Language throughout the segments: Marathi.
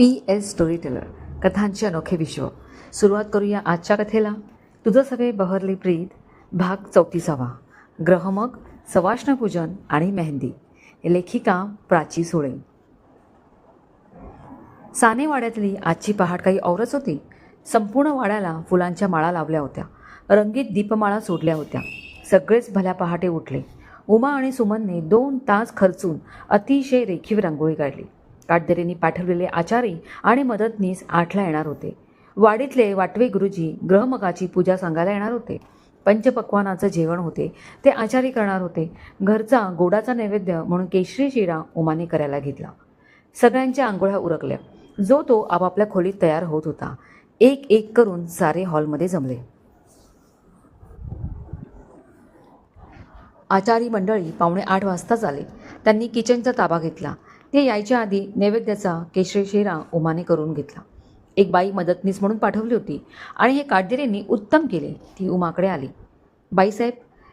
पी एस स्टोरी टेलर कथांचे अनोखे विश्व. सुरुवात करूया आजच्या कथेला. तुझं सगळे बहरले प्रीत भाग चौतीसावा. ग्रहमग सवाष्णपूजन आणि मेहंदी. लेखिका प्राची सुळे. सानेवाड्यातली आजची पहाट काही औरच होती. संपूर्ण वाड्याला फुलांच्या माळा लावल्या होत्या. रंगीत दीपमाळा सोडल्या होत्या. सगळेच भल्या पहाटे उठले. उमा आणि सुमनने दोन तास खर्चून अतिशय रेखीव रांगोळी काढली. काटदरेंनी पाठवलेले आचारी आणि मदतनीस आठला येणार होते. वाडीतले वाटवे गुरुजी ग्रहमगाची पूजा सांगायला येणार होते. पंचपक्वानाचं जेवण होते. ते आचारी करणार होते. घरचा गोडाचा नैवेद्य म्हणून केशरी शिरा उमाने करायला घेतला. सगळ्यांच्या आंघोळ्या उरकल्या. जो तो आपापल्या खोलीत तयार होत होता. एक एक करून सारे हॉलमध्ये जमले. आचारी मंडळी पावणे आठ वाजताच आले. त्यांनी किचनचा ताबा घेतला. ते यायच्या आधी नैवेद्याचा केशरी शिरा उमाने करून घेतला. एक बाई मदतनीस म्हणून पाठवली होती आणि हे काटदिरेंनी उत्तम केले. ती उमाकडे आली. बाईसाहेब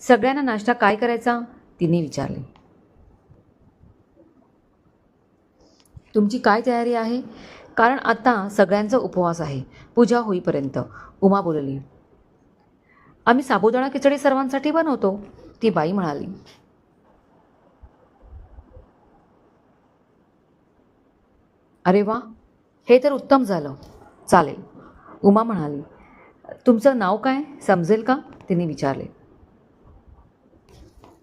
सगळ्यांना नाश्ता काय करायचा? तिने विचारले. तुमची काय तयारी आहे? कारण आता सगळ्यांचा उपवास आहे. पूजा होईपर्यंत. उमा बोलली. आम्ही साबुदाणा खिचडी सर्वांसाठी बनवतो. ती बाई म्हणाली. अरे वा हे तर उत्तम झालं. चालेल. उमा म्हणाली तुमचं नाव काय? समजेल का? तिने विचारले.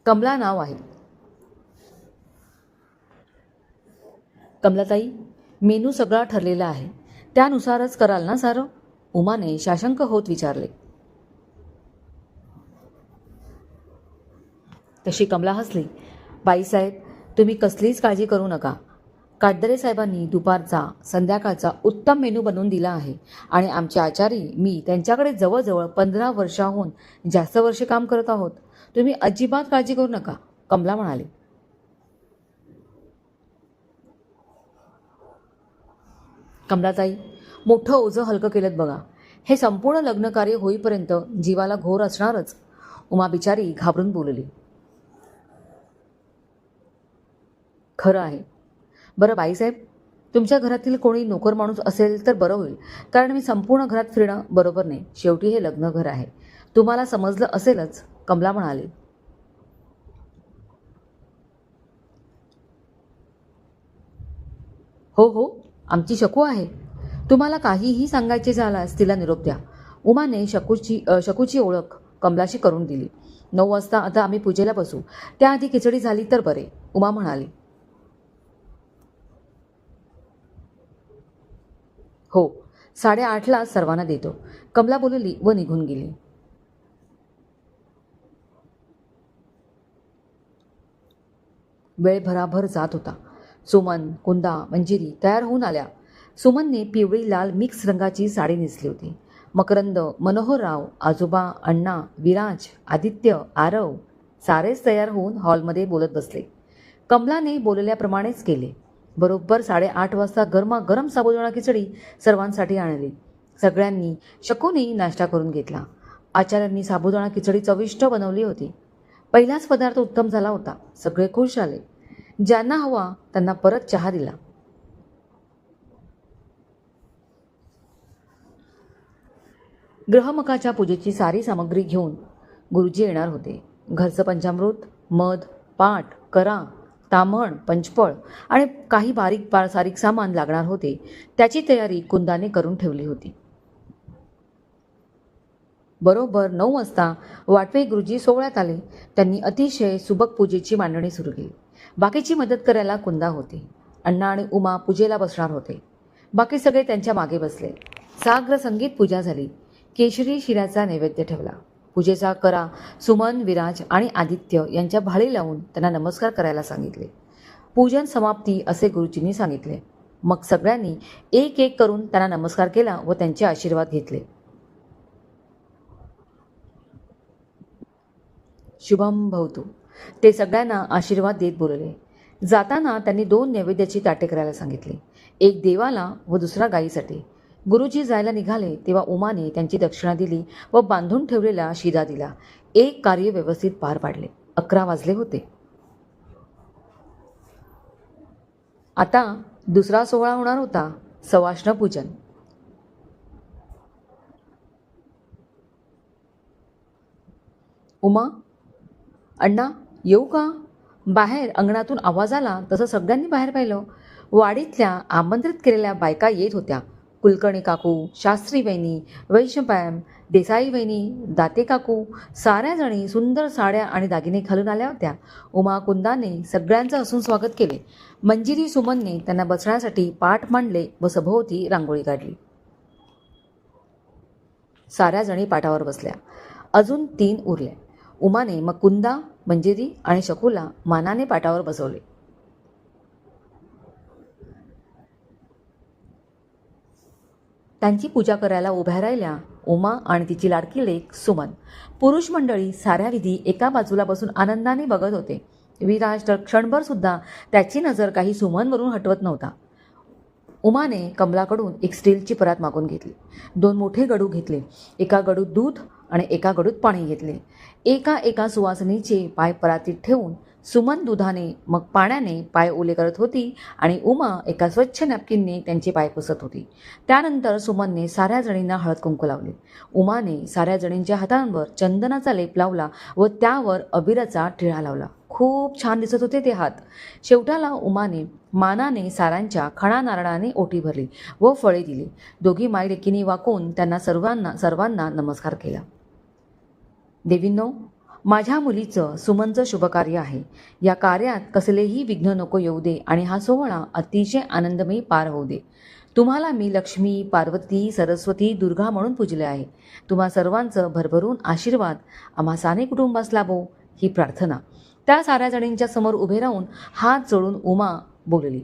कमला नाव आहे. कमलाताई मेनू सगळा ठरलेला आहे. त्यानुसारच कराल ना सारं? उमाने शाशंक होत विचारले. तशी कमला हसली. बाईसाहेब तुम्ही कसलीच काळजी करू नका. काटदरे साहेबांनी दुपारचा संध्याकाळचा उत्तम मेनू बनवून दिला आहे. आणि आमचे आचारी मी त्यांच्याकडे जवळजवळ पंधरा वर्षाहून जास्त वर्षे काम करत आहोत. तुम्ही अजिबात काळजी करू नका कमला म्हणाली. कमलाताई मोठं ओझं हलकं केलं बघा. हे संपूर्ण लग्नकार्य होईपर्यंत जीवाला घोर असणारच. उमा बिचारी घाबरून बोलली. खरं आहे बरं बाईसाहेब तुमच्या घरातील कोणी नोकर माणूस असेल तर बरं होईल. कारण मी संपूर्ण घरात फिरणं बरोबर नाही. शेवटी हे लग्न घर आहे. तुम्हाला समजलं असेलच कमला म्हणाली. हो हो आमची शकू आहे. तुम्हाला काहीही सांगायचे झाल्यास तिला निरोप द्या. उमाने शकूची शकूची ओळख कमलाशी करून दिली. नऊ वाजता आता आम्ही पूजेला बसू. त्याआधी खिचडी झाली तर बरे उमा म्हणाली. हो साडेआठला सर्वांना देतो. कमला बोलली व निघून गेली. वेळ भराभर जात होता. सुमन कुंदा मंजिरी तयार होऊन आल्या. सुमनने पिवळी लाल मिक्स रंगाची साडी नेसली होती. मकरंद मनोहरराव आजोबा अण्णा विराज आदित्य आरव सारेच तयार होऊन हॉलमध्ये बोलत बसले. कमलाने बोलल्याप्रमाणेच केले. बरोबर साडेआठ वाजता गरमागरम साबुदाणा खिचडी सर्वांसाठी आणली. सगळ्यांनी शकूनही नाश्ता करून घेतला. आचार्यांनी साबुदाणा खिचडी चविष्ट बनवली होती. पहिलाच पदार्थ उत्तम झाला होता. सगळे खुश आले ज्यांना हवा त्यांना परत चहा दिला. ग्रहमकाच्या पूजेची सारी सामग्री घेऊन गुरुजी येणार होते. घरचं पंचामृत मध पाठ करा तामण पंचफळ आणि काही बारीक बा सारीक सामान लागणार होते. त्याची तयारी कुंदाने करून ठेवली होती. बरोबर नऊ वाजता वाटवे गुरुजी सोहळ्यात आले. त्यांनी अतिशय सुबक पूजेची मांडणी सुरू केली. बाकीची मदत करायला कुंदा होती. अण्णा आणि उमा पूजेला बसणार होते. बाकी सगळे त्यांच्या मागे बसले. साग्र संगीत पूजा झाली. केशरी शिऱ्याचा नैवेद्य ठेवला. पूजेचा करा सुमन विराज आणि आदित्य यांच्या भाळी लावून त्यांना नमस्कार करायला सांगितले. पूजन समाप्ती असे गुरुजींनी सांगितले. मग सगळ्यांनी एक एक करून त्यांना नमस्कार केला व त्यांचे आशीर्वाद घेतले. शुभम भवतू. ते सगळ्यांना आशीर्वाद देत बोलले. जाताना त्यांनी दोन नैवेद्याची ताटे करायला सांगितली. एक देवाला व दुसरा गायीसाठी गुरुजी जायला निघाले तेव्हा उमाने त्यांची दक्षिणा दिली व बांधून ठेवलेला शिदा दिला. एक कार्य व्यवस्थित पार पाडले. अकरा वाजले होते. आता दुसरा सोहळा होणार होता. सवाष्ण पूजन. उमा अण्णा येऊ का? बाहेर अंगणातून आवाज आला. तसं सगळ्यांनी बाहेर पाहिलं. वाडीतल्या आमंत्रित केलेल्या बायका येत होत्या. कुलकर्णी काकू शास्त्री वहिनी वैशंपायम देसाई वहिनी दाते काकू साऱ्याजणी सुंदर साड्या आणि दागिने घालून आल्या होत्या. उमा कुंदाने सगळ्यांचं हसून स्वागत केले. मंजिरी सुमनने त्यांना बसण्यासाठी पाठ मांडले व सभोवती रांगोळी काढली. साऱ्या जणी बसल्या. अजून तीन उरल्या उमाने मग कुंदा मंजिरी आणि शकुला मानाने पाटावर बसवले. त्यांची पूजा करायला उभ्या राहिल्या उमा आणि तिची लाडकी लेख सुमन. पुरुष मंडळी साऱ्या विधी एका बाजूला बसून आनंदाने बघत होते. विराज तर क्षणभर सुद्धा त्याची नजर काही सुमनवरून हटवत नव्हता. उमाने कमलाकडून एक स्टीलची परात मागून घेतली. दोन मोठे गडू घेतले. एका गडूत दूध आणि एका गडूत पाणी घेतले. एका एका सुवासिनीचे पाय परातीत ठेवून सुमन दुधाने मग पाण्याने पाय ओले करत होती आणि उमा एका स्वच्छ नॅपकिनने त्यांचे पाय पुसत होती. त्यानंतर सुमनने साऱ्या जणींना हळद कुंकू लावले. उमाने साऱ्या जणींच्या हातांवर चंदनाचा लेप लावला व त्यावर अबिराचा टिळा लावला. खूप छान दिसत होते ते हात. शेवटाला उमाने मानाने सारांच्या खणा नारळाने ओटी भरली व फळे दिली. दोघी मायलेकीने वाकून त्यांना सर्वांना सर्वांना नमस्कार केला. देवींनो माझ्या मुलीचं सुमनचं शुभकार्य आहे. या कार्यात कसलेही विघ्न नको येऊ दे आणि हा सोहळा अतिशय आनंदमयी पार होऊ दे. तुम्हाला मी लक्ष्मी पार्वती सरस्वती दुर्गा म्हणून पूजले आहे. तुम्हा सर्वांचं भरभरून आशीर्वाद आम्हा साने कुटुंबास लाभो ही प्रार्थना. त्या साऱ्या जणींच्या समोर उभे राहून हात जोडून उमा बोलली.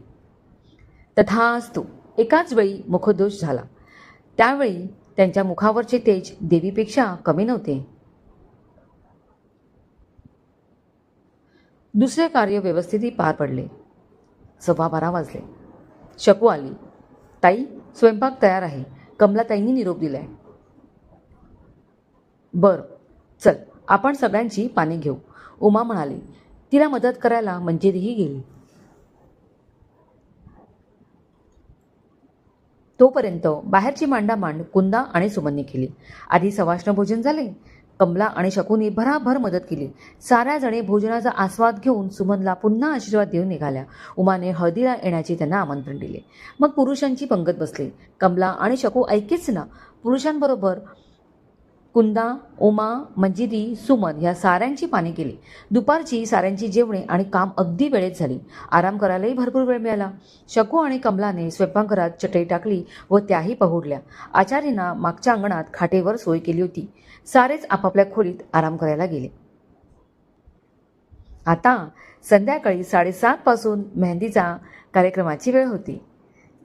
तथास्तू एकाच वेळी मुखदोष झाला. त्यावेळी त्यांच्या मुखावरचे तेज देवीपेक्षा कमी नव्हते. दुसरे कार्य व्यवस्थितही पार पडले. सव्वा बारा वाजले. शकू आली. ताई स्वयंपाक तयार आहे. कमलाताईंनी निरोप दिलाय. बर. चल आपण सगळ्यांची पाने घेऊ. उमा म्हणाली तिला मदत करायला मंजिरीही गेली. तोपर्यंत बाहेरची मांडामांड कुंदा आणि सुमनने केली. आधी सवाष्ण भोजन झाले कमला आणि शकुनी भराभर मदत केली. साऱ्या जणी भोजनाचा आस्वाद घेऊन सुमनला पुन्हा आशीर्वाद देऊन निघाल्या. उमाने हळदीला येण्याचे त्यांना आमंत्रण दिले. मग पुरुषांची पंगत बसली. कमला आणि शकू ऐकेच ना. पुरुषांबरोबर कुंदा उमा मंजिरी सुमन ह्या साऱ्यांची पाने केली. दुपारची साऱ्यांची जेवणे आणि काम अगदी वेळेत झाली. आराम करायलाही भरपूर वेळ मिळाला. शकू आणि कमलाने स्वयंपाकघरात चटई टाकली व त्याही पहुडल्या. आचार्यांना मागच्या अंगणात खाटेवर सोय केली होती. सारेच आपापल्या खोलीत आराम करायला गेले. आता संध्याकाळी साडेसातपासून मेहंदीचा कार्यक्रमाची वेळ होती.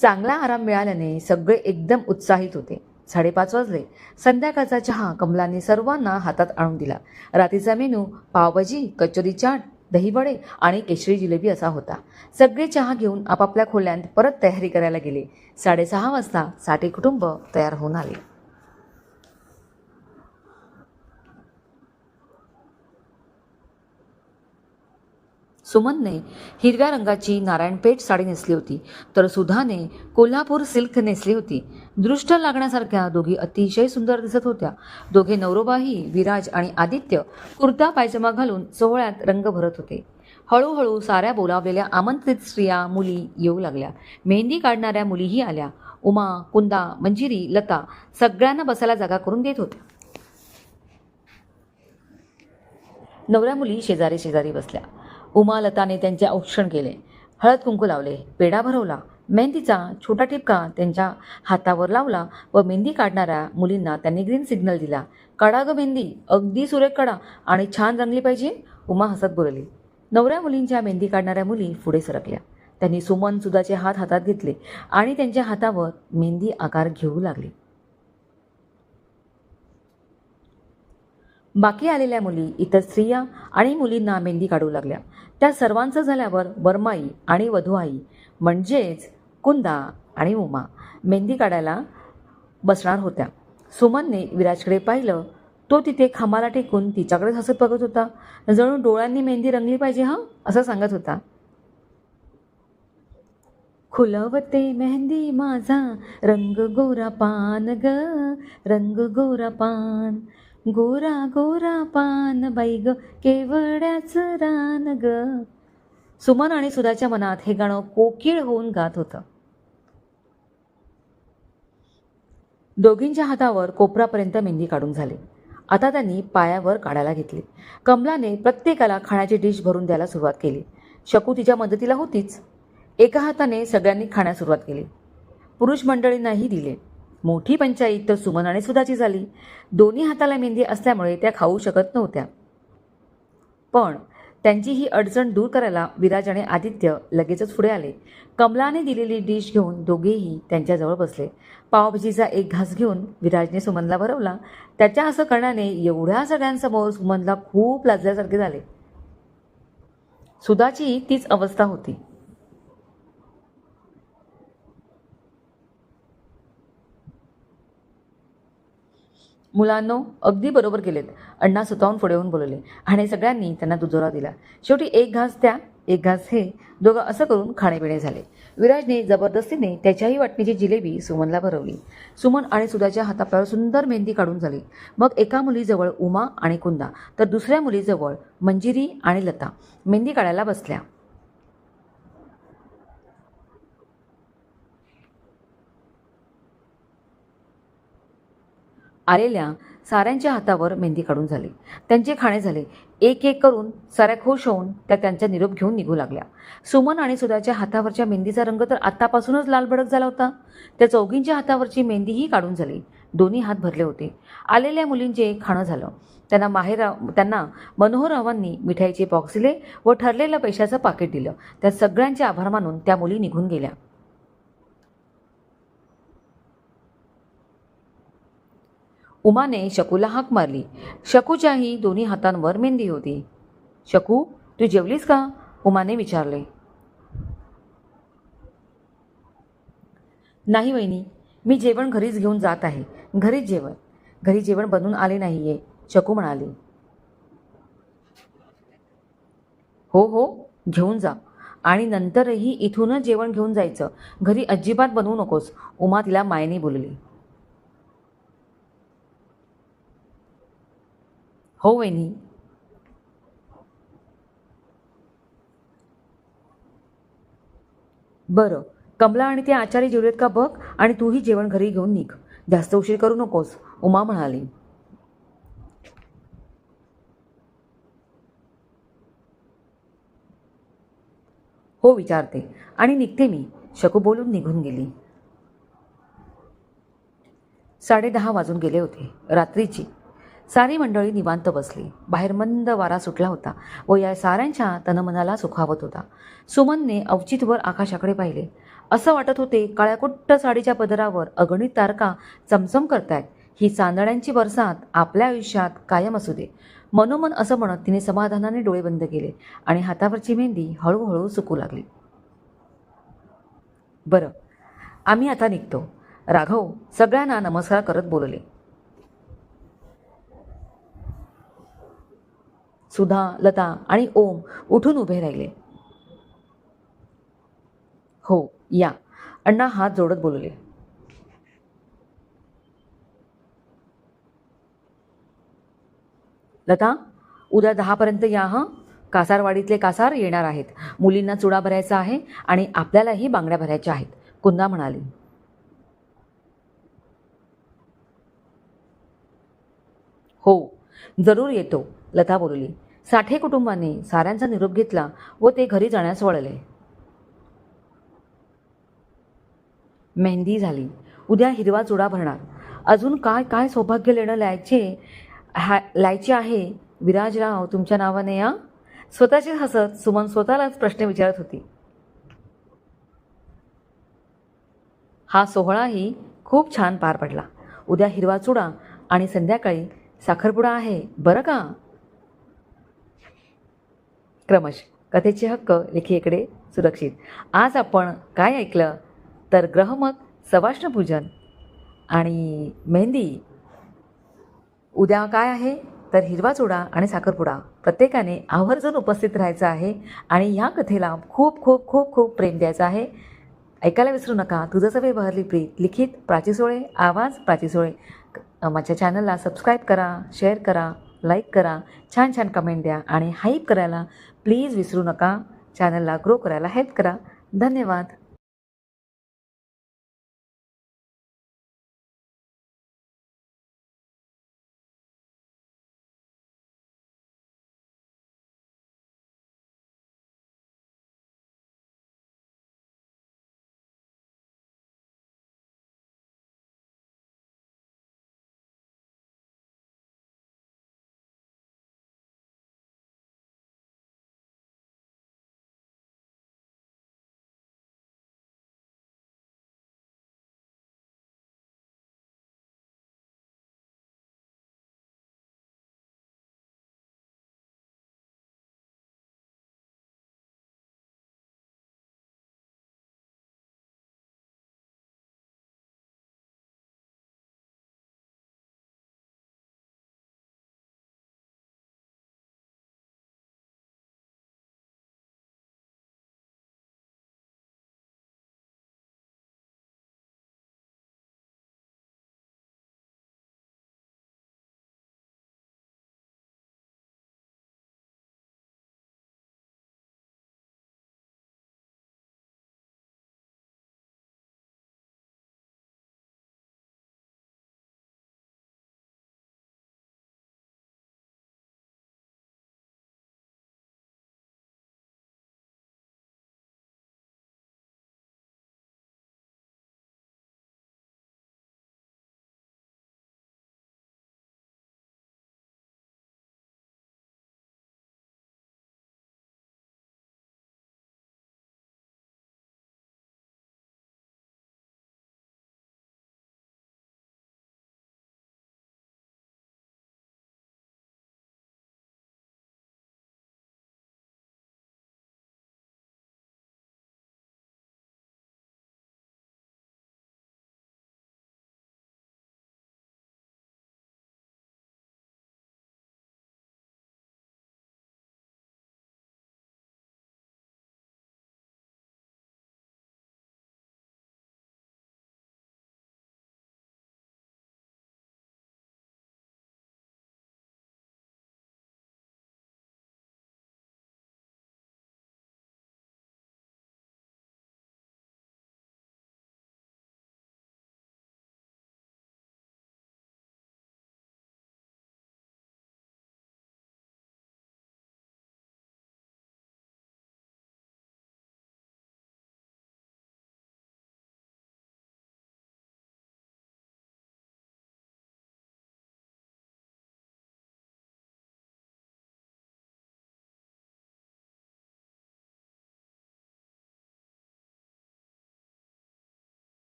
चांगला आराम मिळाल्याने सगळे एकदम उत्साहित होते. साडेपाच वाजले. संध्याकाळचा चहा कमलाने सर्वांना हातात आणून दिला. रात्रीचा मेनू पावभाजी कचोरी चाट दहीवडे आणि केशरी जिलेबी असा होता. सगळे चहा घेऊन आपापल्या खोल्यांत परत तयारी करायला गेले. साडेसहा वाजता साठे कुटुंब तयार होऊन आले. सुमनने हिरव्या रंगाची नारायणपेठ साडी नेसली होती. तर सुधाने कोल्हापूर सिल्क नेसली होती. दृष्ट लागण्यासारख्या दोघी अतिशय सुंदर दिसत होत्या. दोघे नवरोबाही विराज आणि आदित्य कुर्ता पायजमा घालून सोहळ्यात रंग भरत होते. हळूहळू साऱ्या बोलावलेल्या आमंत्रित स्त्रिया मुली येऊ लागल्या. मेहंदी काढणाऱ्या मुलीही आल्या. उमा कुंदा मंजिरी लता सगळ्यांना बसायला जागा करून देत होत्या. नवऱ्या मुली शेजारी शेजारी बसल्या. उमालताने त्यांचे औक्षण केले. हळद कुंकू लावले पेढा भरवला मेहंदीचा छोटा टिपका त्यांच्या हातावर लावला व मेहंदी काढणाऱ्या मुलींना त्यांनी ग्रीन सिग्नल दिला. काढा ग मेहंदी अगदी सुरेख काढा आणि छान रंगली पाहिजे उमा हसत बोलली. नवऱ्या मुलींच्या मेहंदी काढणाऱ्या मुली पुढे सरकल्या. त्यांनी सुमन सुदाचे हात हातात घेतले आणि त्यांच्या हातावर मेहंदी आकार घेऊ लागली. बाकी आलेल्या मुली इतर स्त्रिया आणि मुलींना मेहंदी काढू लागल्या. त्या सर्वांचं झाल्यावर बरमाई आणि वधुआई म्हणजेच कुंदा आणि उमा मेहंदी काढायला बसणार होत्या. सुमनने विराजकडे पाहिलं तो तिथे खांबाला टेकून तिच्याकडेच हसत बघत होता. जणू डोळ्यांनी मेहंदी रंगली पाहिजे हां? असं सांगत होता. खुलवते मेहंदी माझा रंग गोरा पान ग रंग गोरा पान. गोरा गोरा पान बाई ग केवड्याच रान ग. सुमन आणि सुधाच्या मनात हे गाणं कोकिळ होऊन गात होतं. दोघींच्या हातावर कोपरापर्यंत मेहंदी काढून झाली. आता त्यांनी पायावर काढायला घेतली. कमलाने प्रत्येकाला खाण्याची डिश भरून द्यायला सुरुवात केली. शकू तिच्या मदतीला होतीच. एका हाताने सगळ्यांनी खाण्यास सुरुवात केली. पुरुष मंडळींनाही दिले. मोठी पंचायत तर सुमन आणि सुधाची झाली. दोन्ही हाताला मेहंदी असल्यामुळे त्या खाऊ शकत नव्हत्या. पण त्यांची ही अडचण दूर करायला विराज आणि आदित्य लगेचच पुढे आले. कमलाने दिलेली डिश घेऊन दोघेही त्यांच्याजवळ बसले. पावभाजीचा एक घास घेऊन विराजने सुमनला भरवला. त्याच्या असं करण्याने एवढ्या सगळ्यांसमोर सुमनला खूप लाजल्यासारखे झाले. सुधाची तीच अवस्था होती. मुलांनो अगदी बरोबर केलेत. अण्णा स्वतःहून पुढे येऊन बोलवले आणि सगळ्यांनी त्यांना दुजोरा दिला. शेवटी एक घास त्या एक घास हे. दोघं असं करून खाणेपिणे झाले. विराजने जबरदस्तीने त्याच्याही वाटणीची जिलेबी सुमनला भरवली. सुमन आणि सुधाच्या हातापायावर सुंदर मेहंदी काढून झाली. मग एका मुलीजवळ उमा आणि कुंदा तर दुसऱ्या मुलीजवळ मंजिरी आणि लता. मेहंदी काढायला बसल्या. आलेल्या साऱ्यांच्या हातावर मेहंदी काढून झाली. त्यांचे खाणे झाले. एक एक करून साऱ्या खुश होऊन त्या त्यांचा निरोप घेऊन निघू लागल्या. सुमन आणि सुधाच्या हातावरच्या मेहंदीचा रंग तर आत्तापासूनच लालभडक झाला होता. त्या चौघींच्या हातावरची मेहंदीही काढून झाली. दोन्ही हात भरले होते. आलेल्या मुलींचे खाणं झालं. त्यांना माहेराव त्यांना मनोहररावांनी मिठाईचे बॉक्स दिले व ठरलेलं पैशाचं पाकिट दिलं. त्या सगळ्यांचे आभार मानून त्या मुली निघून गेल्या. उमाने शकूला हाक मारली. शकूच्याही दोन्ही हातांवर मेहंदी होती. शकू तू जेवलीस का? उमाने विचारले. नाही वहिनी मी जेवण घरीच घेऊन जात आहे. घरीच जेवण. घरी जेवण बनून आले नाहीये शकू म्हणाली. हो हो घेऊन जा. आणि नंतरही इथूनच जेवण घेऊन जायचं. घरी अजिबात बनवू नकोस. उमा तिला मायने बोलली. हो वहिनी. बरं कमला आणि ते आचारी जेवलेत का बघ आणि तूही जेवण घरी घेऊन निघ. जास्त उशीर करू नकोस उमा म्हणाली. हो विचारते. आणि निघते मी. शकू बोलून निघून गेली. साडे दहा वाजून गेले होते. रात्रीची. सारी मंडळी निवांत बसली. बाहेर मंद वारा सुटला होता व या साऱ्यांच्या तनमनाला सुखावत होता. सुमनने अवचितवर आकाशाकडे पाहिले. असं वाटत होते काळ्याकुट्ट साडीच्या पदरावर अगणित तारका चमचम करतायत. ही चांदण्यांची बरसात आपल्या आयुष्यात कायम असू दे. मनोमन असं म्हणत तिने समाधानाने डोळे बंद केले आणि हातावरची मेहंदी हळूहळू सुकू लागली. बरं आम्ही आता निघतो. राघव सगळ्यांना नमस्कार करत बोलले. सुधा लता आणि ओम उठून उभे राहिले. हो या. अण्णा हात जोडत बोलले. लता उद्या दहापर्यंत या हं? कासारवाडीतले कासार येणार आहेत. मुलींना चुडा भरायचा आहे आणि आपल्यालाही बांगड्या भरायच्या आहेत कुंदा म्हणाली. हो जरूर येतो. लता बोलली साठे कुटुंबाने साऱ्यांचा निरोप घेतला व ते घरी जाण्यास वळले. मेहंदी झाली. उद्या हिरवा चुडा भरणार. अजून काय काय सौभाग्य लेणं लायचे हा लायचे आहे? विराजराव तुमच्या नावाने या स्वतःचे हसत सुमन स्वतःलाच प्रश्न विचारत होती. हा सोहळाही खूप छान पार पडला. उद्या हिरवा चुडा आणि संध्याकाळी साखरपुडा आहे. बरं का? क्रमश. कथेचे हक्क लेखीकडे सुरक्षित. आज आपण काय ऐकलं? तर ग्रहमत सवाष्णपूजन आणि मेहंदी. उद्या काय आहे? तर हिरवा चुडा आणि साखरपुडा. प्रत्येकाने आवर्जून उपस्थित राहायचं आहे आणि ह्या कथेला खूप खूप खूप खूप प्रेम द्यायचं आहे. ऐकायला विसरू नका. तुझं सवय बहरली प्रीत. लिखित प्राची सोळे आवाज प्राची सोळे माझ्या चॅनलला सबस्क्राईब करा शेअर करा. लाईक करा छान छान कमेंट द्या आणि हाईप करायला प्लीज विसरू नका. चॅनलला ग्रो करायला हेल्प करा. धन्यवाद.